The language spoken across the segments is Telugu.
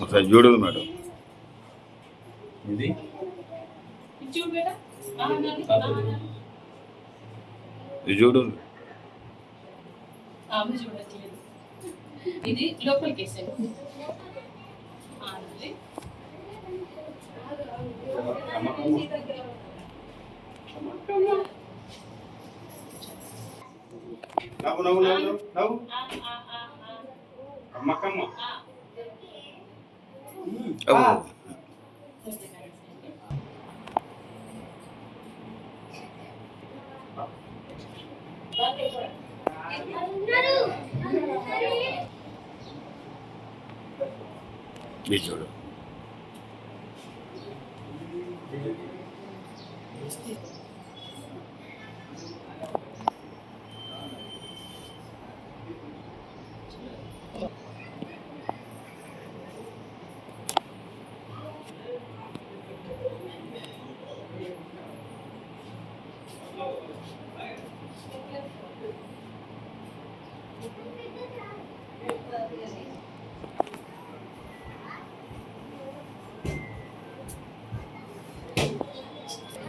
ఒకసారి చూడదు మేడం. ఇది? ఇది చూడు. ఇది లోపలికి వేసాను నవ్వు నవ్వు నవ్వు నవ్వు ఆ ఆ ఆ ఆ అమ్మకమ్మ ఆ ఇది చూడు ఆనాలి ఇగో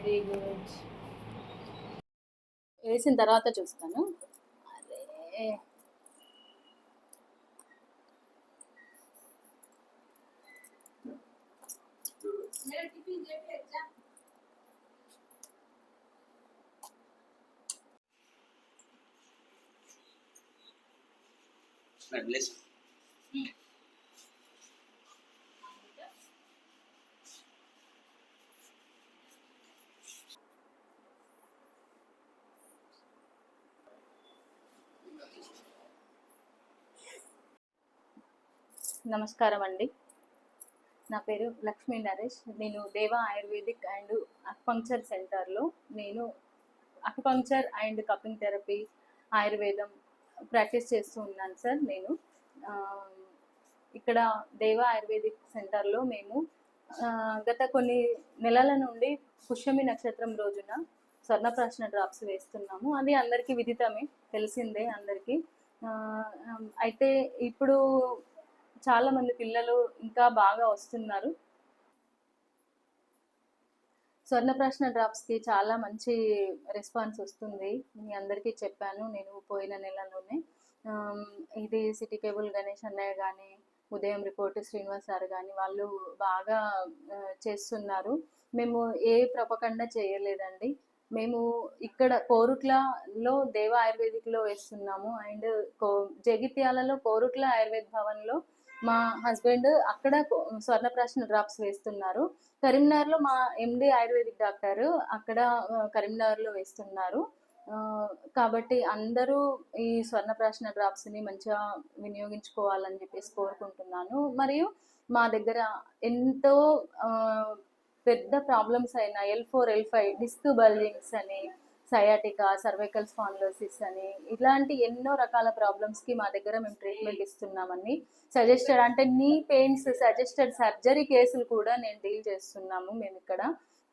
వెరీ గుడ్. వేసిన తర్వాత చూస్తాను. అరే బ్లెస్ నమస్కారం అండి నా పేరు లక్ష్మీ నరేష్. నేను దేవా ఆయుర్వేదిక్ అండ్ అక్పంక్చర్ సెంటర్లో నేను అక్పంక్చర్ అండ్ కపింగ్ థెరపీ ఆయుర్వేదం ప్రాక్టీస్ చేస్తూ ఉన్నాను సార్ నేను. ఇక్కడ దేవా ఆయుర్వేదిక్ సెంటర్లో మేము గత కొన్ని నెలల నుండి పుష్యమి నక్షత్రం రోజున స్వర్ణప్రాశన డ్రాప్స్ వేస్తున్నాము. అది అందరికీ విదితమే తెలిసిందే అందరికీ. అయితే ఇప్పుడు చాలా మంది పిల్లలు ఇంకా బాగా వస్తున్నారు. స్వర్ణప్రాశన డ్రాప్స్కి చాలా మంచి రెస్పాన్స్ వస్తుంది. మీ అందరికీ చెప్పాను నేను పోయిన నెలలోనే. ఇది సిటీ కేబుల్ గణేష్ అన్నయ్య కానీ ఉదయం రిపోర్ట్ శ్రీనివాస్ సార్ కానీ వాళ్ళు బాగా చేస్తున్నారు. మేము ఏ ప్రపకండ చేయలేదండి. మేము ఇక్కడ కోరుట్లలో దేవ ఆయుర్వేదిక్లో వేస్తున్నాము. అండ్ కో జగిత్యాలలో కోరుట్ల ఆయుర్వేద భవన్లో మా హస్బెండ్ అక్కడ స్వర్ణప్రాసన స్వర్ణప్రాశన డ్రాప్స్ వేస్తున్నారు. కరీంనగర్లో మా ఎండి ఆయుర్వేదిక్ డాక్టర్ అక్కడ కరీంనగర్లో వేస్తున్నారు. కాబట్టి అందరూ ఈ స్వర్ణప్రాశన డ్రాప్స్ని మంచిగా వినియోగించుకోవాలని చెప్పేసి కోరుకుంటున్నాను. మరియు మా దగ్గర ఎంతో పెద్ద ప్రాబ్లమ్స్ అయిన L four L five disc bulgings అని సయాటికా సర్వైకల్ స్పాన్లోసిస్ అని ఇలాంటి ఎన్నో రకాల ప్రాబ్లమ్స్కి మా దగ్గర మేము ట్రీట్మెంట్ ఇస్తున్నామని సజెస్టెడ్. అంటే నీ పెయిన్స్ సజెస్టెడ్ సర్జరీ కేసులు కూడా నేను డీల్ చేస్తున్నాము మేము ఇక్కడ.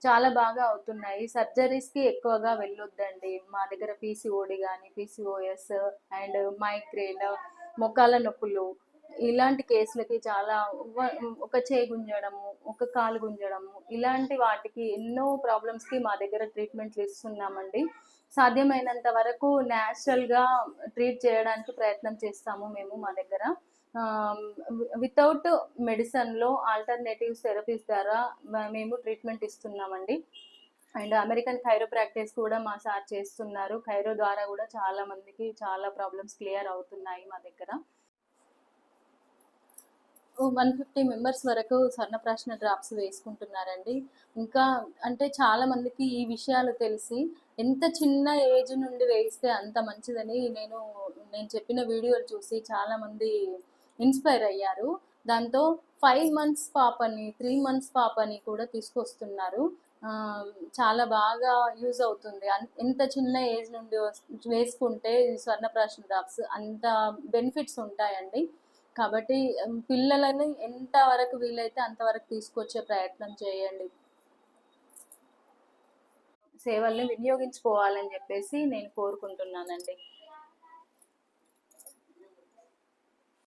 చాలా బాగా అవుతున్నాయి. సర్జరీస్కి ఎక్కువగా వెళ్ళొద్దండి. మా దగ్గర పీసీఓడి కానీ పీసీఓఎస్ అండ్ మైగ్రేన్ మొకాల నొప్పులు ఇలాంటి కేసులకి చాలా ఒక చేయి గుంజడము ఒక కాలు గుంజడము ఇలాంటి వాటికి ఎన్నో ప్రాబ్లమ్స్కి మా దగ్గర ట్రీట్మెంట్లు ఇస్తున్నామండి. సాధ్యమైనంత వరకు న్యాచురల్గా ట్రీట్ చేయడానికి ప్రయత్నం చేస్తాము మేము మా దగ్గర. వితౌట్ మెడిసిన్లో ఆల్టర్నేటివ్ థెరపీస్ ద్వారా మేము ట్రీట్మెంట్ ఇస్తున్నామండి. అండ్ అమెరికన్ ఖైరో ప్రాక్టీస్ కూడా మా సార్ చేస్తున్నారు. ఖైరో ద్వారా కూడా చాలా మందికి చాలా ప్రాబ్లమ్స్ క్లియర్ అవుతున్నాయి మా దగ్గర. వన్ ఫిఫ్టీ మెంబర్స్ వరకు స్వర్ణప్రాశన డ్రాప్స్ వేసుకుంటున్నారండి. ఇంకా అంటే చాలా మందికి ఈ విషయాలు తెలిసి ఎంత చిన్న ఏజ్ నుండి వేయిస్తే అంత మంచిదని నేను నేను చెప్పిన వీడియోలు చూసి చాలా మంది ఇన్స్పైర్ అయ్యారు. దాంతో ఫైవ్ మంత్స్ పాపని త్రీ మంత్స్ పాపని కూడా తీసుకొస్తున్నారు. చాలా బాగా యూజ్ అవుతుంది. అన్- ఎంత చిన్న ఏజ్ నుండి వేసుకుంటే ఈ స్వర్ణప్రాశన డ్రాప్స్ అంత బెనిఫిట్స్ ఉంటాయండి. కాబట్టి పిల్లలని ఎంత వరకు వీలైతే అంతవరకు తీసుకొచ్చే ప్రయత్నం చేయండి. సేవల్ని వినియోగించుకోవాలని చెప్పేసి నేను కోరుకుంటున్నానండి.